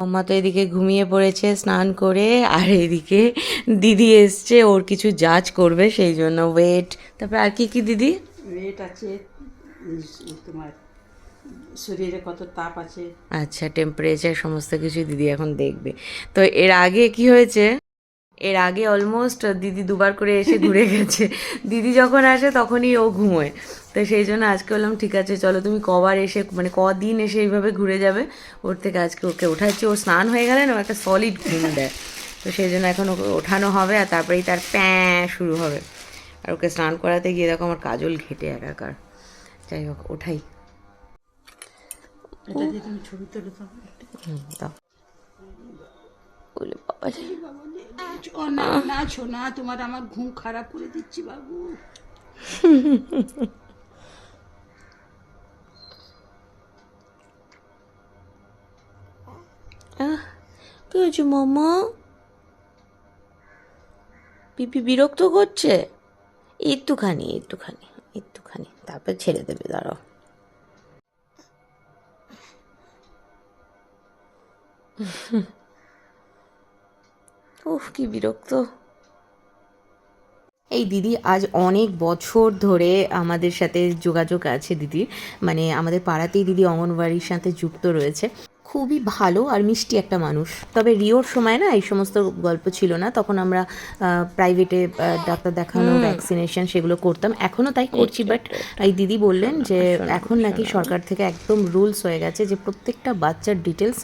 মাম্মা তো এদিকে ঘুমিয়ে পড়েছে স্নান করে আর এদিকে দিদি এসছে ওর কিছু জাজ করবে সেই জন্য ওয়েট তারপর আর কি কি দিদি? ওয়েট আছে তোমার শরীরে কত তাপ আছে। আচ্ছা টেম্পারেচার সমস্ত কিছু দিদি এখন দেখবে। তো এর আগে কি হয়েছে? এর আগে অলমোস্ট দিদি দুবার করে এসে ঘুরে গেছে। দিদি যখন আসে তখনই ও ঘুমোয়। তো সেই জন্য আজকে বললাম ঠিক আছে চলো তুমি কবার এসে মানে কদিন এসে এইভাবে ঘুরে যাবে। ওর থেকে আজকে ওকে ওঠাচ্ছি। ও স্নান হয়ে গেলে না ও একটা সলিড ঘুম দেয়। তো সেই জন্য এখন ওকে ওঠানো হবে আর তারপরেই তার প্যাঁ শুরু হবে। আর ওকে স্নান করাতে গিয়ে দেখো আমার কাজল ঘেটে একাকার। যাই হোক ওঠাই। ছবি তোলো বাবা। না তোমার আমার ঘুম খারাপ করে দিচ্ছি বাবু। কি হয়েছে মামা পিপি বিরক্ত করছে? একটুখানি একটুখানি একটুখানি, তারপর ছেড়ে দেবে, দাঁড়াও। উফ, কি বিরক্ত। এই দিদি আজ অনেক বছর ধরে আমাদের সাথে যোগাযোগ আছে দিদির। মানে আমাদের পাড়াতেই দিদি অঙ্গনবাড়ির সাথে যুক্ত রয়েছে। খুবই ভালো আর মিষ্টি একটা মানুষ। তবে রিওর সময় না এই সমস্ত গল্প ছিল না। তখন আমরা প্রাইভেটে ডাক্তার দেখানো ভ্যাকসিনেশন সেগুলো করতাম। এখনও তাই করছি বাট এই দিদি বললেন যে এখন নাকি সরকার থেকে একদম রুলস হয়ে গেছে যে প্রত্যেকটা বাচ্চার ডিটেলস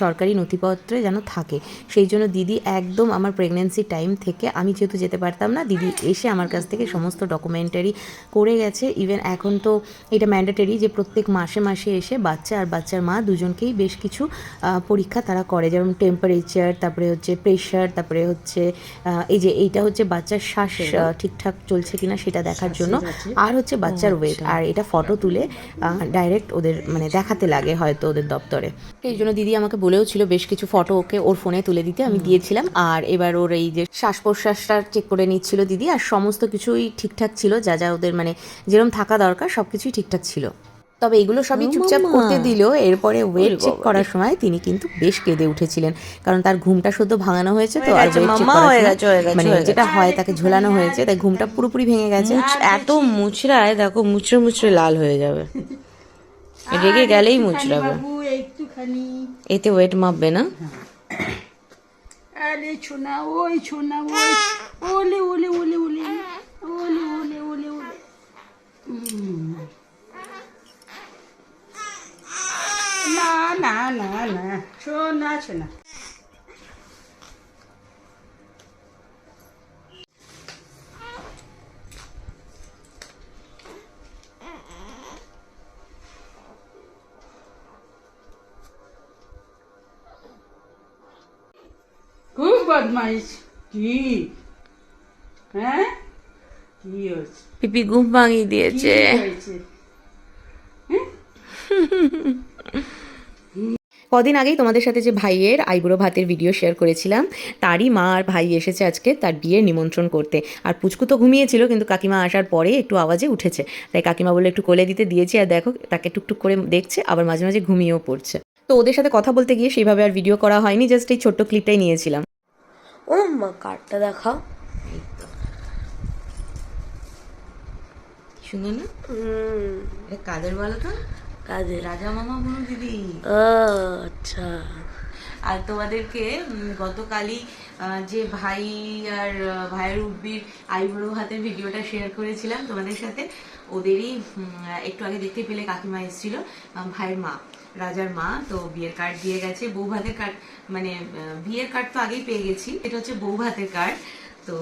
সরকারি নথিপত্রে যেন থাকে। সেই জন্য দিদি একদম আমার প্রেগনেন্সি টাইম থেকে আমি যেহেতু যেতে পারতাম না দিদি এসে আমার কাছ থেকে সমস্ত ডকুমেন্টারি করে গেছে। ইভেন এখন তো এটা ম্যান্ডেটরি যে প্রত্যেক মাসে মাসে এসে বাচ্চা আর বাচ্চার মা দুজনকেই বেশ কিছু পরীক্ষা তারা করে। যেমন টেম্পারেচার তারপরে হচ্ছে প্রেশার তারপরে হচ্ছে এই যে এইটা হচ্ছে বাচ্চার শ্বাস ঠিকঠাক চলছে কিনা সেটা দেখার জন্য। আর হচ্ছে বাচ্চার ওয়েট আর এটা ফটো তুলে ডাইরেক্ট ওদের মানে দেখাতে লাগে হয়তো ওদের দপ্তরে। এই জন্য দিদি আমাকে বলেও ছিল বেশ কিছু ফটো ওকে ওর ফোনে তুলে দিতে আমি দিয়েছিলাম। আর এবার ওর এই যে শ্বাস প্রশ্বাসটা চেক করে নিচ্ছিল দিদি আর সমস্ত কিছুই ঠিকঠাক ছিল। যা যা ওদের মানে যেরকম থাকা দরকার সব কিছুই ঠিকঠাক ছিল। তবে এগুলো সবই চুপচাপ করতে দিলেও এরপরে ওয়েট চেক করার সময় তিনি কিন্তু বেশ কেঁদে উঠেছিলেন। কারণ তার ঘুমটা শুদ্ধ ভাঙানো হয়েছে তো আর করার মানে যেটা হয় তাকে ঝোলানো হয়েছে তাই ঘুমটা পুরোপুরি ভেঙে গেছে। এত মুচড়ায় দেখো মুচড়ে মুচড়ে লাল হয়ে যাবে। রেগে গেলেই মুচড়াবে। বাবু এতে ওয়েট মাপবে না? আরে ছোনা ওই ছোনা ওই ওলে ওলে ওলে ওলে ওলে ওলে ওলে ওলে। na, na, na. Chona, chona. Com mais que é? Pipi gumbang e dia, Hã? কদিন আগেই তোমাদের সাথে যে ভাইয়ের আইবুড়ো ভাতের ভিডিও শেয়ার করেছিলাম তারই মা আর ভাই এসেছে আজকে তার বিয়ের নিমন্ত্রণ করতে। আর পুচকু তো ঘুমিয়েছিল কিন্তু কাকিমা আসার পরে একটু আওয়াজে উঠেছে। তাই কাকিমা বলে একটু কোলে দিতে দিয়েছি আর দেখো তাকে টুকটুক করে দেখছে আবার মাঝে মাঝে ঘুমিয়েও পড়ছে। তো ওদের সাথে কথা বলতে গিয়ে সেইভাবে আর ভিডিও করা হয়নি জাস্ট এই ছোট্ট ক্লিপটাই নিয়েছিলাম। ও মা কার্ডটা দেখাও। সুন্দর না? কাদের বলো তো? কাজে। রাজা মামা কোনো দিদি। ও আচ্ছা। আর তোমাদেরকে গতকালই যে ভাই আর ভাইয়ের উর্বির আইবুড়ো হাতের ভিডিওটা শেয়ার করেছিলাম তোমাদের সাথে ওদেরই একটু আগে দেখতে পেলে কাকিমা এসেছিল ভাইয়ের মা রাজার মা তো বিয়ের কার্ড দিয়ে গেছে। বউ ভাতের কার্ড মানে বিয়ের কার্ড তো আগেই পেয়ে গেছি। এটা হচ্ছে বউ ভাতের কার্ড তো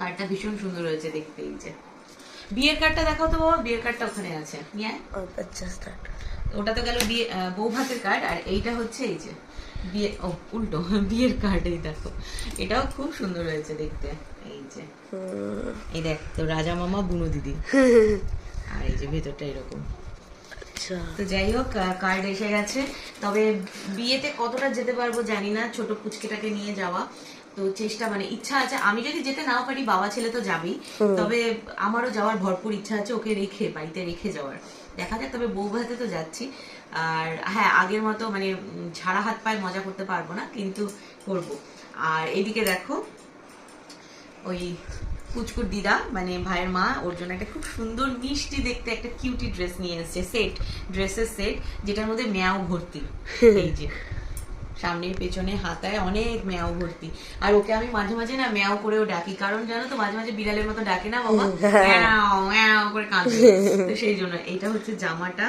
কার্ডটা ভীষণ সুন্দর হয়েছে দেখতে এই যে। বিয়ের কার্ডটা দেখো তো বাবা বিয়ের কার্ডটা ওখানে আছে। স্টার্ট ওটা তো গেল বিয়ে বউ ভাতের কার্ড আর এইটা হচ্ছে এই যে বিয়ে ও উল্টো বিয়ের কার্ড এই দেখো। এটাও খুব সুন্দর হয়েছে দেখতে এই যে। এই দেখ তো রাজা মামা বুনো দিদি। আর এই যে ভেতরটা এরকম। আচ্ছা। তো যাই হোক কার্ড এসে গেছে। তবে বিয়েতে কতটা যেতে পারব জানি না ছোট পুচকেটাকে নিয়ে যাওয়া। তো চেষ্টা মানে ইচ্ছা আছে। আমি যদি যেতে নাও পারি বাবা ছেলে তো যাবেই। তবে আমারও যাওয়ার ভরপুর ইচ্ছা আছে ওকে রেখে বাড়িতে রেখে যাওয়ার। দেখা যাক তবে বউ ভাতে তো যাচ্ছি। আর হ্যাঁ আগের মতো মানে ঝাড়া হাত পায়ে মজা করতে পারব না কিন্তু করব। আর এদিকে দেখো ওই কুচকুর দিদা মানে ভাইয়ের মা ওর জন্য একটা খুব সুন্দর মিষ্টি দেখতে একটা কিউটি ড্রেস নিয়ে এসেছে সেট ড্রেসের সেট যেটার মধ্যে ম্যাও ভর্তি। এই যে। সামনের পেছনে হাতায় অনেক ম্যাও ভর্তি। আর ওকে আমি মাঝে মাঝে না ম্যাও করেও ডাকি। কারণ জানো তো মাঝে মাঝে বিড়ালের মতো ডাকে না বাবা? করে কাঁদে। তো সেই জন্য এটা হচ্ছে জামাটা।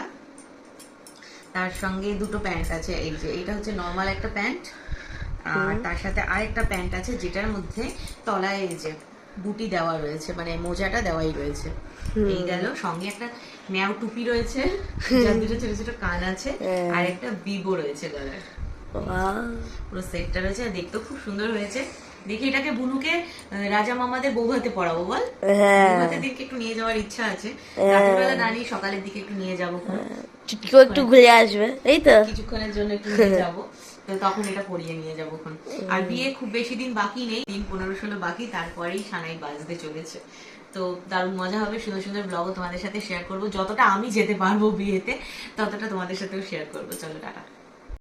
তার সঙ্গে দুটো প্যান্ট আছে। এই যে এটা হচ্ছে নর্মাল একটা প্যান্ট। আর তার সাথে আরেকটা প্যান্ট আছে যেটার মধ্যে তলায় এই যে বুটি দেওয়া রয়েছে মানে মোজাটা দেওয়াই রয়েছে। এই গেল। সঙ্গে একটা ম্যাও টুপি রয়েছে যার দুটো ছোট ছোট কান আছে আর একটা বিবো রয়েছে গলায়. পুরো সেটটা রয়েছে আর দেখতেও খুব সুন্দর হয়েছে। দেখি এটাকে বুনুকে রাজা মামাদের বৌভাতে পড়াবো বল? বৌভাতের দিনকে একটু নিয়ে যাওয়ার ইচ্ছা আছে। না নিয়ে সকালের দিকে একটু নিয়ে যাব চুটকিও একটু ঘুরে আসবে এই তো। কিছুক্ষণের জন্য একটু নিয়ে যাব। তখন এটা পরিয়ে নিয়ে যাব এখন। আর বিয়ে খুব বেশি দিন বাকি নেই দিন পনেরো ষোলো বাকি তারপরেই সানাই বাজতে চলেছে। তো দারুণ মজা হবে সুন্দর সুন্দর ব্লগও তোমাদের সাথে শেয়ার করব। যতটা আমি যেতে পারব বিয়েতে ততটা তোমাদের সাথেও শেয়ার করব। চলো টাটা।